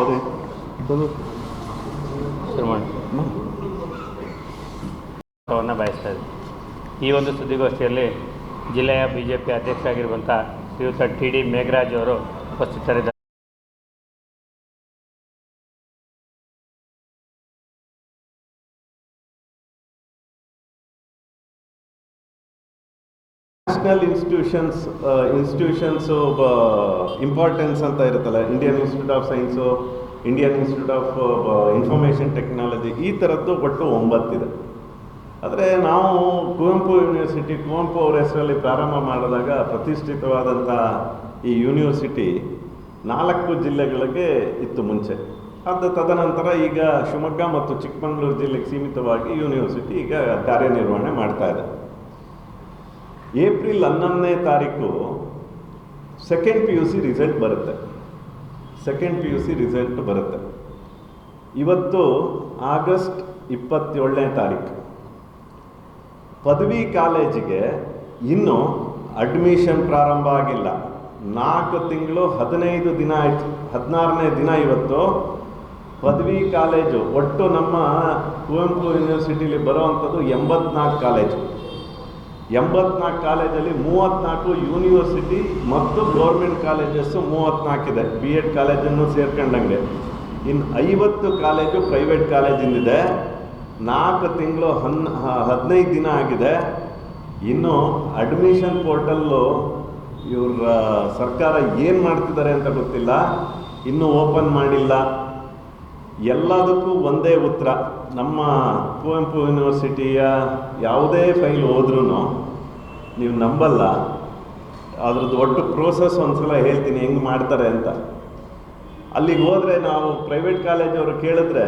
ಬರ್ರಿ. ಶುರು ಮಾಡಿ. ಬಯಸ್ತಾ ಈ ಒಂದು ಸುದ್ದಿಗೋಷ್ಠಿಯಲ್ಲಿ ಜಿಲ್ಲೆಯ ಬಿ ಜೆ ಪಿ ಅಧ್ಯಕ್ಷರಾಗಿರುವಂಥ ಶ್ರೀಯುತ ಟಿ ಡಿ ಮೇಘರಾಜ್ ಅವರು ಉಪಸ್ಥಿತರಿದ್ದಾರೆ. ನ್ಯಾಷನಲ್ ಇನ್ಸ್ಟಿಟ್ಯೂಷನ್ಸ್ ಇನ್ಸ್ಟಿಟ್ಯೂಷನ್ಸು ಇಂಪಾರ್ಟೆನ್ಸ್ ಅಂತ ಇರುತ್ತಲ್ಲ Indian Institute of Science Indian Institute of Information Technology ಈ ಥರದ್ದು ಒಟ್ಟು ಒಂಬತ್ತಿದೆ. ಆದರೆ ನಾವು ಕುವೆಂಪು ಯೂನಿವರ್ಸಿಟಿ ಕುವೆಂಪು ಅವರ ಹೆಸರಲ್ಲಿ ಪ್ರಾರಂಭ ಮಾಡಿದಾಗ ಪ್ರತಿಷ್ಠಿತವಾದಂಥ ಈ ಯೂನಿವರ್ಸಿಟಿ ನಾಲ್ಕು ಜಿಲ್ಲೆಗಳಿಗೆ ಇತ್ತು ಮುಂಚೆ. ಅದು ತದನಂತರ ಈಗ ಶಿವಮೊಗ್ಗ ಮತ್ತು ಚಿಕ್ಕಮಗಳೂರು ಜಿಲ್ಲೆಗೆ ಸೀಮಿತವಾಗಿ ಯೂನಿವರ್ಸಿಟಿ ಈಗ ಕಾರ್ಯನಿರ್ವಹಣೆ ಮಾಡ್ತಾ ಇದೆ. ಏಪ್ರಿಲ್ ಹನ್ನೊಂದನೇ ತಾರೀಕು second P U C result ಬರುತ್ತೆ. Second P U C result ಬರುತ್ತೆ. ಇವತ್ತು ಆಗಸ್ಟ್ ಇಪ್ಪತ್ತೇಳನೇ ತಾರೀಕು. ಪದವಿ ಕಾಲೇಜಿಗೆ ಇನ್ನೂ ಅಡ್ಮಿಷನ್ ಪ್ರಾರಂಭ ಆಗಿಲ್ಲ. ನಾಲ್ಕು ತಿಂಗಳು ಹದಿನೈದು ದಿನ ಆಯಿತು. ಹದಿನಾರನೇ ದಿನ ಇವತ್ತು ಪದವಿ ಕಾಲೇಜು. ಒಟ್ಟು ನಮ್ಮ ಕುವೆಂಪು ಯೂನಿವರ್ಸಿಟಿಲಿ ಬರೋವಂಥದ್ದು ಎಂಬತ್ನಾಲ್ಕು ಕಾಲೇಜು. ಎಂಬತ್ನಾಲ್ಕು ಕಾಲೇಜಲ್ಲಿ ಮೂವತ್ತ್ನಾಲ್ಕು ಯೂನಿವರ್ಸಿಟಿ ಮತ್ತು ಗೌರ್ಮೆಂಟ್ ಕಾಲೇಜಸ್ಸು ಮೂವತ್ತ್ನಾಲ್ಕಿದೆ ಬಿ ಎಡ್ ಕಾಲೇಜನ್ನು ಸೇರ್ಕೊಂಡಂಗೆ. ಇನ್ನು ಐವತ್ತು ಕಾಲೇಜು ಪ್ರೈವೇಟ್ ಕಾಲೇಜಿಂದಿದೆ. ನಾಲ್ಕು ತಿಂಗಳು ಹನ್, ಹದಿನೈದು ದಿನ ಆಗಿದೆ. ಇನ್ನು ಅಡ್ಮಿಷನ್ ಪೋರ್ಟಲ್ಲು ಇವ್ರ ಸರ್ಕಾರ ಏನು ಮಾಡ್ತಿದ್ದಾರೆ ಅಂತ ಗೊತ್ತಿಲ್ಲ. ಇನ್ನೂ ಓಪನ್ ಮಾಡಿಲ್ಲ. ಎಲ್ಲದಕ್ಕೂ ಒಂದೇ ಉತ್ತರ. ನಮ್ಮ ಕುವೆಂಪು ಯೂನಿವರ್ಸಿಟಿಯ ಯಾವುದೇ ಫೈಲ್ ಹೋದ್ರೂ ನೀವು ನಂಬಲ್ಲ. ಅದ್ರದ್ದು ಒಟ್ಟು ಪ್ರೋಸೆಸ್ ಒಂದ್ಸಲ ಹೇಳ್ತೀನಿ ಹೆಂಗೆ ಮಾಡ್ತಾರೆ ಅಂತ. ಅಲ್ಲಿಗೆ ಹೋದರೆ ನಾವು ಪ್ರೈವೇಟ್ ಕಾಲೇಜವರು ಕೇಳಿದ್ರೆ,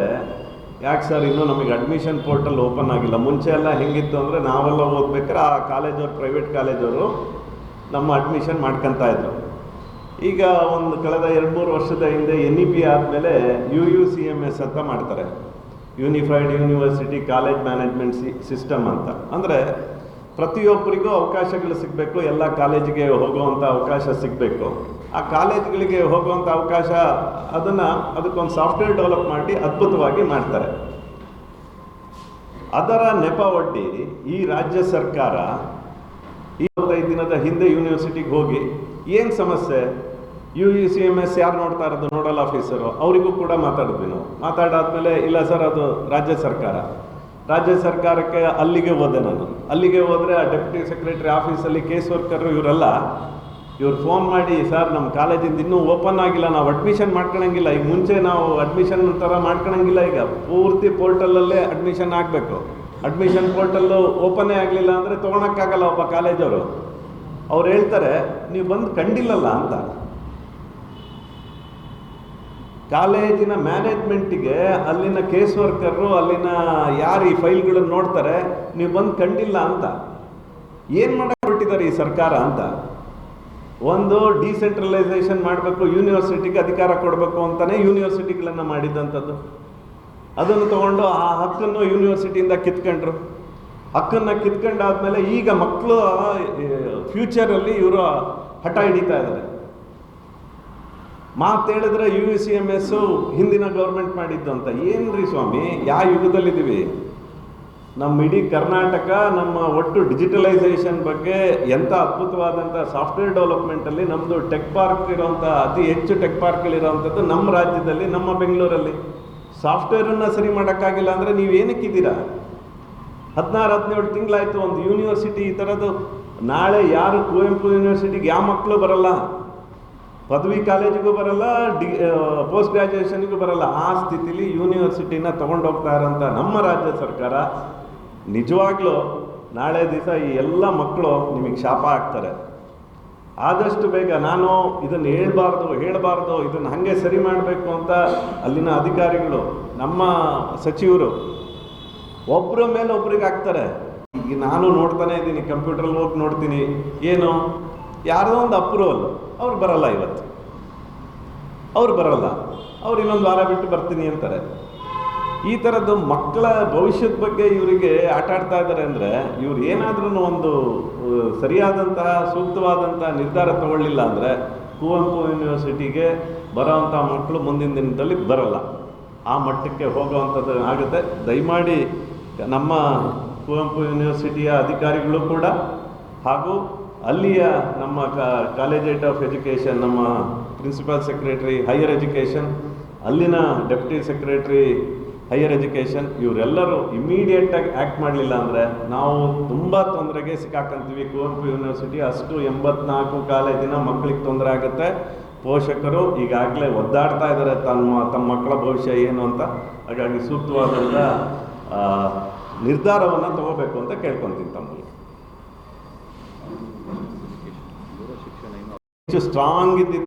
ಯಾಕೆ ಸರ್ ಇನ್ನೂ ನಮಗೆ ಅಡ್ಮಿಷನ್ ಪೋರ್ಟಲ್ ಓಪನ್ ಆಗಿಲ್ಲ? ಮುಂಚೆ ಎಲ್ಲ ಹೆಂಗಿತ್ತು ಅಂದರೆ ನಾವೆಲ್ಲ ಓದ್ಬೇಕಾದ್ರೆ ಆ ಕಾಲೇಜವ್ರು ಪ್ರೈವೇಟ್ ಕಾಲೇಜವರು ನಮ್ಮ ಅಡ್ಮಿಷನ್ ಮಾಡ್ಕೊತಾ ಇದ್ರು. ಈಗ ಒಂದು ಕಳೆದ ಎರಡು ಮೂರು ವರ್ಷದ ಹಿಂದೆ ಎನ್ ಇ ಪಿ ಆದಮೇಲೆ U U C M S ಅಂತ ಮಾಡ್ತಾರೆ. Unified university college management C system ಅಂತ. ಅಂದರೆ ಪ್ರತಿಯೊಬ್ಬರಿಗೂ ಅವಕಾಶಗಳು ಸಿಗಬೇಕು, ಎಲ್ಲ ಕಾಲೇಜಿಗೆ ಹೋಗುವಂಥ ಅವಕಾಶ ಸಿಗಬೇಕು. ಆ ಕಾಲೇಜ್ಗಳಿಗೆ ಹೋಗುವಂಥ ಅವಕಾಶ ಅದನ್ನು ಅದಕ್ಕೊಂದು ಸಾಫ್ಟ್ವೇರ್ ಡೆವಲಪ್ ಮಾಡಿ ಅದ್ಭುತವಾಗಿ ಮಾಡ್ತಾರೆ. ಅದರ ನೆಪ ಒಡ್ಡಿ ಈ ರಾಜ್ಯ ಸರ್ಕಾರ ಇಪ್ಪತ್ತೈದು ದಿನದ ಹಿಂದೆ ಯೂನಿವರ್ಸಿಟಿಗೆ ಹೋಗಿ ಏನು ಸಮಸ್ಯೆ? U E C M S ಯಾರು ನೋಡ್ತಾ ಇರೋದು? ನೋಡಲ್ ಆಫೀಸರು ಅವರಿಗೂ ಕೂಡ ಮಾತಾಡಿದ್ವಿ ನಾವು. ಮಾತಾಡಾದ್ಮೇಲೆ, ಇಲ್ಲ ಸರ್, ಅದು ರಾಜ್ಯ ಸರ್ಕಾರ. ರಾಜ್ಯ ಸರ್ಕಾರಕ್ಕೆ ಅಲ್ಲಿಗೆ ಹೋದೆ ನಾನು. ಅಲ್ಲಿಗೆ ಹೋದರೆ ಆ ಡೆಪ್ಯೂಟಿ ಸೆಕ್ರೆಟರಿ ಆಫೀಸಲ್ಲಿ ಕೇಸ್ ವರ್ಕರು ಇವರೆಲ್ಲ, ಇವ್ರು ಫೋನ್ ಮಾಡಿ, ಸರ್ ನಮ್ಮ ಕಾಲೇಜಿಂದ ಇನ್ನೂ ಓಪನ್ ಆಗಿಲ್ಲ. ನಾವು ಅಡ್ಮಿಷನ್ ಮಾಡ್ಕೊಳಂಗಿಲ್ಲ ಈಗ ಮುಂಚೆ ನಾವು ಅಡ್ಮಿಷನ್ ಥರ ಮಾಡ್ಕೊಳಂಗಿಲ್ಲ ಈಗ ಪೂರ್ತಿ ಪೋರ್ಟಲಲ್ಲೇ ಅಡ್ಮಿಷನ್ ಆಗಬೇಕು. ಅಡ್ಮಿಷನ್ ಪೋರ್ಟಲ್ಲು ಓಪನೇ ಆಗಲಿಲ್ಲ ಅಂದರೆ ತೊಗೊಳಕ್ಕಾಗಲ್ಲ ಒಬ್ಬ ಕಾಲೇಜವರು ಅವ್ರು ಹೇಳ್ತಾರೆ, ನೀವು ಬಂದು ಕಂಡಿಲ್ಲಲ್ಲ ಅಂತ. ಕಾಲೇಜಿನ ಮ್ಯಾನೇಜ್ಮೆಂಟಿಗೆ ಅಲ್ಲಿನ ಕೇಸ್ ವರ್ಕರು ಅಲ್ಲಿನ ಯಾರು ಈ ಫೈಲ್ಗಳನ್ನು ನೋಡ್ತಾರೆ, ನೀವು ಬಂದು ಕಂಡಿಲ್ಲ ಅಂತ. ಏನು ಮಾಡಕ್ಕೆ ಈ ಸರ್ಕಾರ ಅಂತ? ಒಂದು ಡಿಸೆಂಟ್ರಲೈಸೇಷನ್ ಮಾಡಬೇಕು, ಯೂನಿವರ್ಸಿಟಿಗೆ ಅಧಿಕಾರ ಕೊಡಬೇಕು ಅಂತಲೇ ಯೂನಿವರ್ಸಿಟಿಗಳನ್ನು ಮಾಡಿದ್ದಂಥದ್ದು ಅದನ್ನು ತಗೊಂಡು ಆ ಹಕ್ಕನ್ನು ಯೂನಿವರ್ಸಿಟಿಯಿಂದ ಕಿತ್ಕೊಂಡ್ರು. ಹಕ್ಕನ್ನು ಕಿತ್ಕೊಂಡಾದ್ಮೇಲೆ ಈಗ ಮಕ್ಕಳು ಫ್ಯೂಚರಲ್ಲಿ ಇವರು ಹಠ ಹಿಡಿತಾ ಇದ್ದಾರೆ. ಮಾತು ಹೇಳಿದ್ರೆ ಯು ಸಿ ಎಂ ಎಸ್ಸು ಹಿಂದಿನ ಗೌರ್ಮೆಂಟ್ ಮಾಡಿದ್ದು ಅಂತ. ಏನ್ರಿ ಸ್ವಾಮಿ? ಯಾವ ಯುಗದಲ್ಲಿದ್ದೀವಿ? ನಮ್ಮ ಇಡೀ ಕರ್ನಾಟಕ, ನಮ್ಮ ಒಟ್ಟು ಡಿಜಿಟಲೈಸೇಷನ್ ಬಗ್ಗೆ ಎಂಥ ಅದ್ಭುತವಾದಂಥ ಸಾಫ್ಟ್ವೇರ್ ಡೆವಲಪ್ಮೆಂಟಲ್ಲಿ ನಮ್ಮದು ಟೆಕ್ ಪಾರ್ಕ್ ಇರೋವಂಥ ಅತಿ ಹೆಚ್ಚು ಟೆಕ್ ಪಾರ್ಕ್ಗಳಿರೋವಂಥದ್ದು ನಮ್ಮ ರಾಜ್ಯದಲ್ಲಿ, ನಮ್ಮ ಬೆಂಗಳೂರಲ್ಲಿ. ಸಾಫ್ಟ್ವೇರನ್ನು ಸರಿ ಮಾಡೋಕ್ಕಾಗಿಲ್ಲ ಅಂದರೆ ನೀವು ಏನಕ್ಕಿದ್ದೀರಾ ಹದಿನಾರು, ಹದಿನೇಳು ತಿಂಗಳಾಯಿತು, ಒಂದು ಯೂನಿವರ್ಸಿಟಿ ಈ ಥರದ್ದು ನಾಳೆ ಯಾರು ಕುವೆಂಪು ಯೂನಿವರ್ಸಿಟಿಗೆ ಯಾವ ಮಕ್ಕಳು ಬರಲ್ಲ? ಪದವಿ ಕಾಲೇಜಿಗೂ ಬರಲ್ಲ, ಡಿ ಪೋಸ್ಟ್ ಗ್ರ್ಯಾಜುಯೇಷನ್ಗೂ ಬರಲ್ಲ. ಆ ಸ್ಥಿತಿಲಿ ಯೂನಿವರ್ಸಿಟಿನ ತೊಗೊಂಡೋಗ್ತಾ ಇರೋಂಥ ನಮ್ಮ ರಾಜ್ಯ ಸರ್ಕಾರ ನಿಜವಾಗ್ಲೂ ನಾಳೆ ದಿವಸ ಈ ಎಲ್ಲ ಮಕ್ಕಳು ನಿಮಗೆ ಶಾಪ ಆಗ್ತಾರೆ ಆದಷ್ಟು ಬೇಗ ನಾನು ಇದನ್ನು ಹೇಳ್ಬಾರ್ದು, ಹೇಳಬಾರ್ದು, ಇದನ್ನು ಹಾಗೆ ಸರಿ ಮಾಡಬೇಕು ಅಂತ ಅಲ್ಲಿನ ಅಧಿಕಾರಿಗಳು, ನಮ್ಮ ಸಚಿವರು ಒಬ್ಬರ ಮೇಲೆ ಒಬ್ರಿಗೆ ಹಾಕ್ತಾರೆ. ಈಗ ನಾನು ನೋಡ್ತಾನೆ ಇದ್ದೀನಿ ಕಂಪ್ಯೂಟ್ರಲ್ಲಿ ಹೋಗಿ ನೋಡ್ತೀನಿ. ಏನು? ಯಾರೋ ಒಂದು ಅಪ್ರೂವಲ್ ಅವ್ರು ಬರಲ್ಲ ಇವತ್ತು. ಅವ್ರು ಬರಲ್ಲ. ಅವ್ರು ಇನ್ನೊಂದು ವಾರ ಬಿಟ್ಟು ಬರ್ತೀನಿ ಅಂತಾರೆ. ಈ ಥರದ್ದು ಮಕ್ಕಳ ಭವಿಷ್ಯದ ಬಗ್ಗೆ ಇವರಿಗೆ ಆಟ ಆಡ್ತಾ ಇದ್ದಾರೆ ಅಂದರೆ ಇವ್ರು ಏನಾದ್ರೂ ಒಂದು ಸರಿಯಾದಂತಹ, ಸೂಕ್ತವಾದಂತಹ ನಿರ್ಧಾರ ತಗೊಳ್ಳಿಲ್ಲ ಅಂದರೆ ಕುವೆಂಪು ಯೂನಿವರ್ಸಿಟಿಗೆ ಬರೋವಂಥ ಮಕ್ಕಳು ಮುಂದಿನ ದಿನದಲ್ಲಿ ಬರಲ್ಲ. ಆ ಮಟ್ಟಕ್ಕೆ ಹೋಗುವಂಥದ್ದು ಆಗುತ್ತೆ. ದಯಮಾಡಿ ನಮ್ಮ ಕುವೆಂಪು ಯೂನಿವರ್ಸಿಟಿಯ ಅಧಿಕಾರಿಗಳು ಕೂಡ ಹಾಗೂ ಅಲ್ಲಿಯ ನಮ್ಮ ಕಾಲೇಜೇಟ್ ಆಫ್ ಎಜುಕೇಷನ್ ನಮ್ಮ ಪ್ರಿನ್ಸಿಪಲ್ ಸೆಕ್ರೆಟರಿ ಹೈಯರ್ ಎಜುಕೇಷನ್ ಅಲ್ಲಿನ ಡೆಪ್ಟಿ ಸೆಕ್ರೆಟರಿ ಹೈಯರ್ ಎಜುಕೇಷನ್ ಇವರೆಲ್ಲರೂ ಇಮಿಡಿಯೇಟಾಗಿ ಆ್ಯಕ್ಟ್ ಮಾಡಲಿಲ್ಲ ಅಂದರೆ ನಾವು ತುಂಬ ತೊಂದರೆಗೆ ಸಿಕ್ಕಾಕಂತೀವಿ. ಕುವೆಂಪು ಯೂನಿವರ್ಸಿಟಿ ಅಷ್ಟು ಎಂಬತ್ನಾಲ್ಕು ಕಾಲೇಜಿನ ಮಕ್ಕಳಿಗೆ ತೊಂದರೆ ಆಗುತ್ತೆ. ಪೋಷಕರು ಈಗಾಗಲೇ ಒದ್ದಾಡ್ತಾ ಇದ್ದಾರೆ. ತಮ್ಮ ತಮ್ಮ ಮಕ್ಕಳ ಭವಿಷ್ಯ ಏನು ಅಂತ ಹಾಗಾಗಿ ಸೂಕ್ತವಾದಂಥ ನಿರ್ಧಾರವನ್ನು ತಗೋಬೇಕು ಅಂತ ಕೇಳ್ಕೊತೀನಿ ತಮ್ಮಲ್ಲಿ. strong